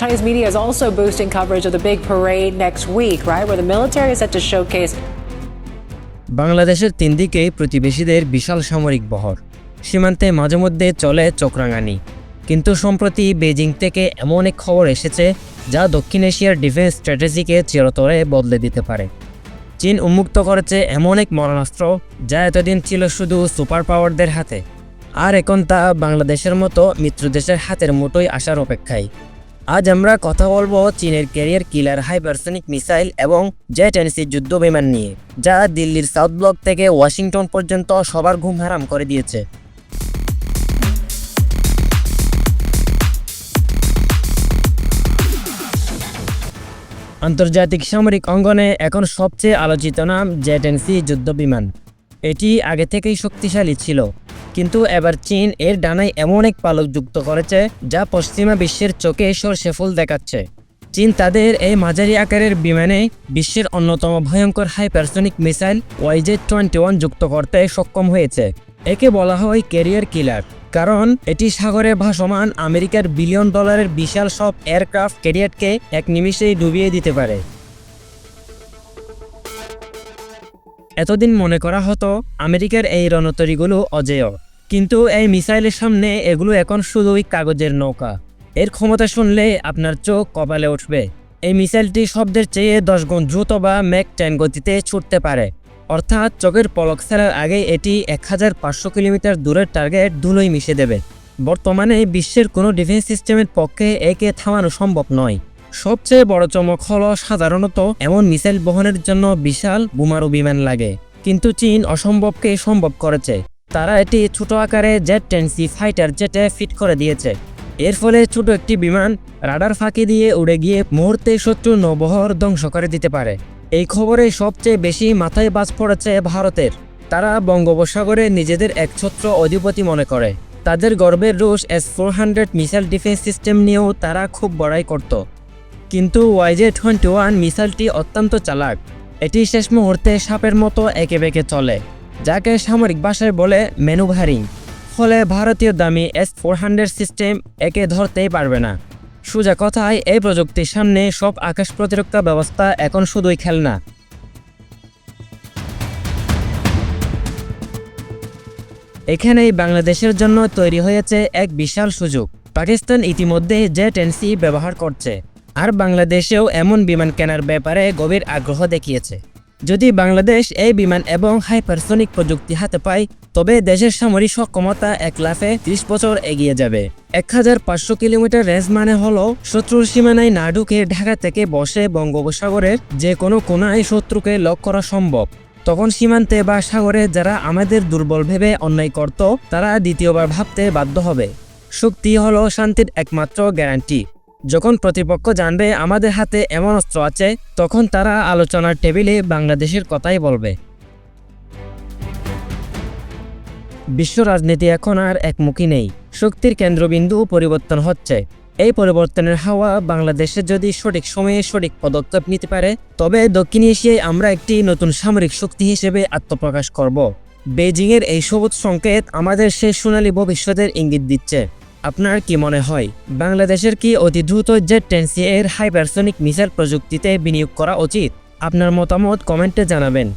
Chinese media is also boosting coverage of the big parade next week, right, where the military is set to showcase বাংলাদেশের তিন দিকেই প্রতিবেশীদের বিশাল সামরিক বহর। সীমান্তে মাঝে মধ্যে চলে চক্রাঙ্গানি কিন্তু সম্প্রতি বেজিং থেকে এমন এক খবর এসেছে যা দক্ষিণ এশিয়ার ডিফেন্স স্ট্র্যাটেজিকে চিরতরে বদলে দিতে পারে। চীন উন্মুক্ত করেছে এমন এক মরণাস্ত্র যা এতদিন ছিল শুধু সুপার পাওয়ারদের হাতে। আর এখন তা বাংলাদেশের মতো মিত্রদেশের হাতের মুঠোয় আসার অপেক্ষায়। আজ আমরা কথা বলব চীনের ক্যারিয়ার কিলার হাইপারসনিক মিসাইল এবং জেট এনসি যুদ্ধ বিমান নিয়ে, যা দিল্লির সাউথ ব্লক থেকে ওয়াশিংটন পর্যন্ত সবার ঘুম হারাম করে দিয়েছে। আন্তর্জাতিক সামরিক অঙ্গনে এখন সবচেয়ে আলোচিত নাম জেট এনসি যুদ্ধ বিমান। এটি আগে থেকেই শক্তিশালী ছিল। কিন্তু এবার চীন এর ডানায় এমন এক পালক যুক্ত করেছে যা পশ্চিমা বিশ্বের চোখে সর্ষে ফুল দেখাচ্ছে। চীন তাদের এই মাঝারি আকারের বিমানে বিশ্বের অন্যতম ভয়ঙ্কর hypersonic missile YZ twenty one যুক্ত করতে সক্ষম হয়েছে। একে বলা হয় ক্যারিয়ার কিলার, কারণ এটি সাগরে ভাসমান আমেরিকার বিলিয়ন ডলারের বিশাল সব এয়ারক্রাফট ক্যারিয়ারকে এক নিমিষেই ডুবিয়ে দিতে পারে। এতদিন মনে করা হতো আমেরিকার এই রণতরীগুলো অজেয়। কিন্তু এই মিসাইলের সামনে এগুলো এখন শুধুই কাগজের নৌকা। এর ক্ষমতা শুনলে আপনার চোখ কপালে উঠবে। এই মিসাইলটি শব্দের চেয়ে দশ গুণ দ্রুত বা ম্যাক টেন গতিতে ছুটতে পারে। অর্থাৎ চোখের পলক ফেলার আগে এটি এক হাজার পাঁচশো কিলোমিটার দূরের টার্গেট ধুলোয় মিশে দেবে। বর্তমানে বিশ্বের কোনো ডিফেন্স সিস্টেমের পক্ষে একে থামানো সম্ভব নয়। সবচেয়ে বড় চমক হল সাধারণত এমন মিসাইল বহনের জন্য বিশাল বোমারু বিমান লাগে। কিন্তু চীন অসম্ভবকে সম্ভব করেছে। তারা এটি ছোট আকারে জেট টেন্সি ফাইটার জেটে ফিট করে দিয়েছে। এর ফলে ছোট একটি বিমান রাডার ফাঁকি দিয়ে উড়ে গিয়ে মুহূর্তে শত্রু নবহর ধ্বংস করে দিতে পারে। এই খবরে সবচেয়ে বেশি মাথায় বাজ পড়েছে ভারতের। তারা বঙ্গোপসাগরে নিজেদের একছত্র অধিপতি মনে করে। তাদের গর্বের রুশ S four hundred missile defence system নিয়েও তারা খুব বড়াই করত। কিন্তু ওয়াইজে টোয়েন্টি ওয়ান মিসাইলটি অত্যন্ত চালাক। এটি শেষ মুহূর্তে সাপের মতো একে বেঁকে চলে। যাকে সামরিক ভাষায় বলে ম্যানুভারিং ফলে ভারতীয় দামি এস ফোর হান্ড্রেড সিস্টেম একে ধরতেই পারবে না। সোজা কথায়, এই প্রযুক্তির সামনে সব আকাশ প্রতিরক্ষা ব্যবস্থা এখন শুধুই খেলনা। এখানেই বাংলাদেশের জন্য তৈরি হয়েছে এক বিশাল সুযোগ। পাকিস্তান ইতিমধ্যে জেট এনসি ব্যবহার করছে, আর বাংলাদেশেও এমন বিমান কেনার ব্যাপারে গভীর আগ্রহ দেখিয়েছে। যদি বাংলাদেশ এই বিমান এবং হাইপারসনিক প্রযুক্তি হাতে পায়, তবে দেশের সামরিক সক্ষমতা এক লাফে ত্রিশ বছর এগিয়ে যাবে। এক হাজার পাঁচশো কিলোমিটার রেঞ্জ মানে হল শত্রুর সীমানায় না ঢুকে ঢাকা থেকে বসে বঙ্গোপসাগরের যে কোনো কোনায় শত্রুকে লক করা সম্ভব। তখন সীমান্তে বা সাগরে যারা আমাদের দুর্বল ভেবে অন্যায় করত, তারা দ্বিতীয়বার ভাবতে বাধ্য হবে। শক্তি হলো শান্তির একমাত্র গ্যারান্টি। যখন প্রতিপক্ষ জানবে আমাদের হাতে এমন অস্ত্র আছে, তখন তারা আলোচনার টেবিলে বাংলাদেশের কথাই বলবে। বিশ্ব রাজনীতি এখন আর একমুখী নেই। শক্তির কেন্দ্রবিন্দু পরিবর্তন হচ্ছে। এই পরিবর্তনের হাওয়া বাংলাদেশে যদি সঠিক সময়ে সঠিক পদক্ষেপ নিতে পারে, তবে দক্ষিণ এশিয়ায় আমরা একটি নতুন সামরিক শক্তি হিসেবে আত্মপ্রকাশ করব। বেজিংয়ের এই সবুজ সংকেত আমাদের সেই সোনালী ভবিষ্যতের ইঙ্গিত দিচ্ছে। আপনার কি মনে হয়, বাংলাদেশের কি অতি দ্রুত জেট টেন্সি এর হাইপারসনিক মিসাইল প্রযুক্তিতে বিনিয়োগ করা উচিত? আপনার মতামত কমেন্টে জানাবেন।